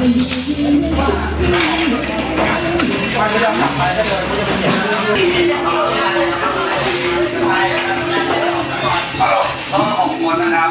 ต้องขอบคุณนะครับ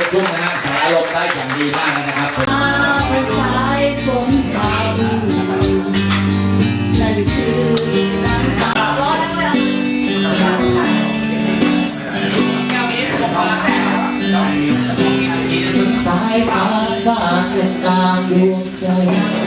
กทุ่งนะฮะสารลมได้อย่างดีมากนะครับผชายผมขานั่นคือน้ำตารสายตาบ้าเกินตาดวงใจ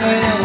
네.